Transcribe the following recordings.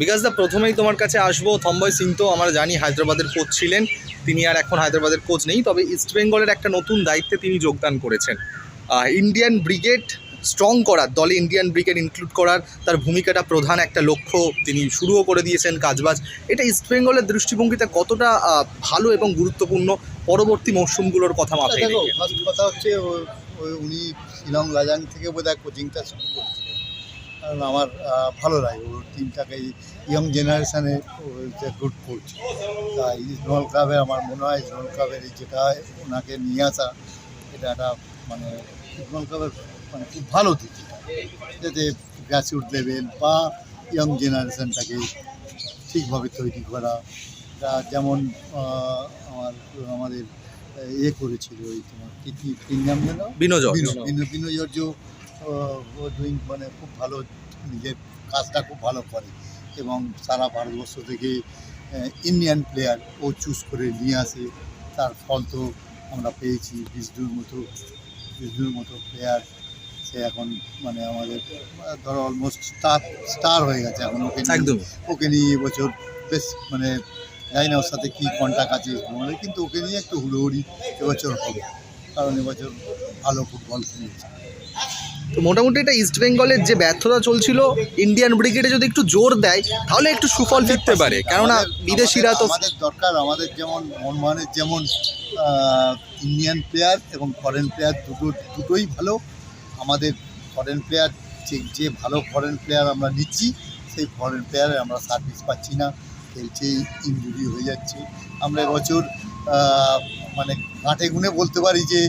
বিকাশ দা প্রথমেই তোমার কাছে আসব। থম্বয় সিং তো আমরা জানি হায়দ্রাবাদের কোচ ছিলেন। তিনি আর এখন হায়দ্রাবাদের কোচ নেই তবে ইস্ট বেঙ্গলের একটা নতুন দায়িত্বে তিনি যোগদান করেছেন। ইন্ডিয়ান ব্রিগেড স্ট্রং করার দলে ইন্ডিয়ান ব্রিগেড ইনক্লুড করার তার ভূমিকাটা প্রধান একটা লক্ষ্য তিনি শুরুও করে দিয়েছেন কাজবাজ। এটা ইস্ট বেঙ্গলের দৃষ্টিভঙ্গিতে কতটা ভালো এবং গুরুত্বপূর্ণ পরবর্তী মরশুমগুলোর কথা মাথায় কথা হচ্ছে উনি শিলং লাজাং থেকে বোধহয় কোচিংটা শুরু কারণ আমার ভালো লাগে ওর টিমটাকে ইয়ং জেনারেশনে গুড কোচ তা ইস্ট বেঙ্গল ক্লাবে আমার মনে হয় বেঙ্গল ক্লাবের যেটা ওনাকে নিয়ে আসা এটা একটা মানে বেঙ্গল ক্লাবের মানে খুব ভালো দিক। যাতে গ্রাসরুট লেভেল বা ইয়ং জেনারেশনটাকে ঠিকভাবে তৈরি করা। যেমন আমার আমাদের ইয়ে করেছিল ওই তোমার কি কি নাম বিনোজর্য ডুইং মানে খুব ভালো নিজের কাজটা খুব ভালো করে এবং সারা ভারতবর্ষ থেকে ইন্ডিয়ান প্লেয়ার ও চুজ করে নিয়ে আসে। তার ফল তো আমরা পেয়েছি বিষ্ণুর মতো বিষ্ণুর মতো প্লেয়ার সে এখন মানে আমাদের ধরো অলমোস্ট স্টার স্টার হয়ে গেছে এখন। ওকে একদম। ওকে নিয়ে এবছর বেশ মানে জানি না ওর সাথে কী কন্ট্যাক্ট আছে মানে কিন্তু ওকে নিয়ে একটু হুড়োহুড়ি এবছর হবে। কারণ এবছর ভালো ফুটবল খেলেছে। তো মোটামুটি এটা ইস্ট বেঙ্গলের যে ব্যর্থতা চলছিল ইন্ডিয়ান ব্রিগেডে যদি একটু জোর দেয় তাহলে একটু সুফল ফিরতে পারে। কেননা বিদেশিরা তো আমাদের দরকার আমাদের যেমন মনমোহনের যেমন ইন্ডিয়ান প্লেয়ার এবং ফরেন প্লেয়ার দুটো দুটোই ভালো। আমাদের ফরেন প্লেয়ার যে যে ভালো ফরেন প্লেয়ার আমরা নিচ্ছি সেই ফরেন প্লেয়ারে আমরা সার্ভিস পাচ্ছি না। খেলছে ইঞ্জুরি হয়ে যাচ্ছে। আমরা এবছর মানে মাঠে গুনে বলতে পারি যে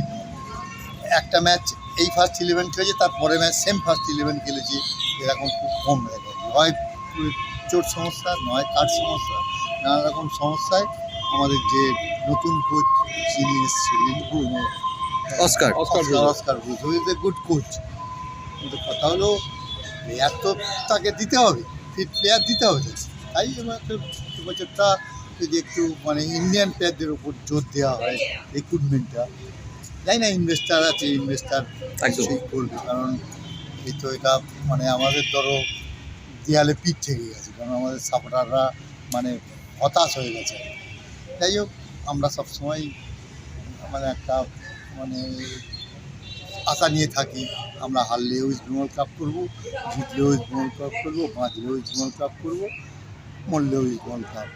একটা ম্যাচ এই ফার্স্ট ইলেভেন খেলেছে তার পরের ম্যাচ সেম ফার্স্ট ইলেভেন খেলেছে। এরকম খুব কম হয়ে হয় চোট সমস্যা নয় কাঠ সমস্যা নানা রকম সমস্যায় আমাদের যে নতুন কোচ যিনি এসেছিলেন Oscar. Oscar Oscar is a good coach কিন্তু কথা হলো প্লেয়ার তো তাকে দিতে হবে ফিট প্লেয়ার দিতে হবে। তাই এবছরটা যদি একটু মানে ইন্ডিয়ান প্লেয়ারদের উপর জোর দেওয়া হয় রিক্রুটমেন্টটা জানি না ইনভেস্টার আছে ইনভেস্টার। সেই করবে কারণ এই তো এটা মানে আমাদের ধরো দেয়ালে পিঠ থেকে গেছে কারণ আমাদের সাপোর্টাররা মানে হতাশ হয়ে গেছে যাই হোক আমরা সবসময় মানে একটা মানে আশা নিয়ে থাকি আমরা হারলেও ইস্ট বেঙ্গল কাপ করব জিতলেও ইস্ট বেঙ্গল কাপ করব বাঁচলেও ইস্ট বেঙ্গল কাপ করব মরলেও ইস্ট বেঙ্গল কাপ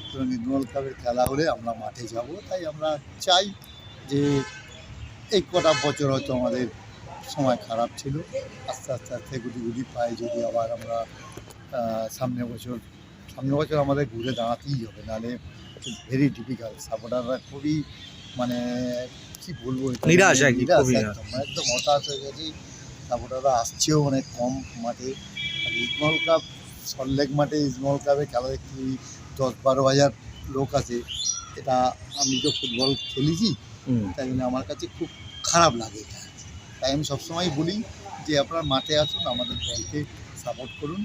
সুতরাং ইস্ট বেঙ্গল কাপের খেলা হলে আমরা মাঠে যাব তাই আমরা চাই যে এই কটা বছর হয়তো আমাদের সময় খারাপ ছিল। আস্তে আস্তে আস্তে গুটি গুটি পাই যদি আবার আমরা আহ, সামনের বছর সামনের বছর আমাদের ঘুরে দাঁড়াতেই হবে। নাহলে ভেরি ডিফিকাল্ট সাপোর্টাররা খুবই মানে কি বলব নিরাশ নিরাশ একদম। একদম হতাশ হয়ে গেছি। সাপোর্টাররা আসছেও অনেক কম মাঠে। আর ইসমল ক্লাব সল্লেক মাঠে ইসমল কাপে খেলা দেখতে দশ বারো হাজার লোক আছে। এটা আমি তো ফুটবল খেলেছি। তাই জন্য আমার কাছে খুব খারাপ লাগে এটা। তাই আমি সবসময় বলি যে আপনারা মাঠে আসুন, আমাদের দলকে সাপোর্ট করুন।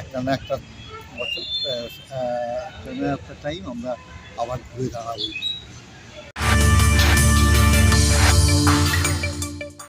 একটা না একটা বছর একটা টাইম আমরা আবার ঘুরে দাঁড়াবো।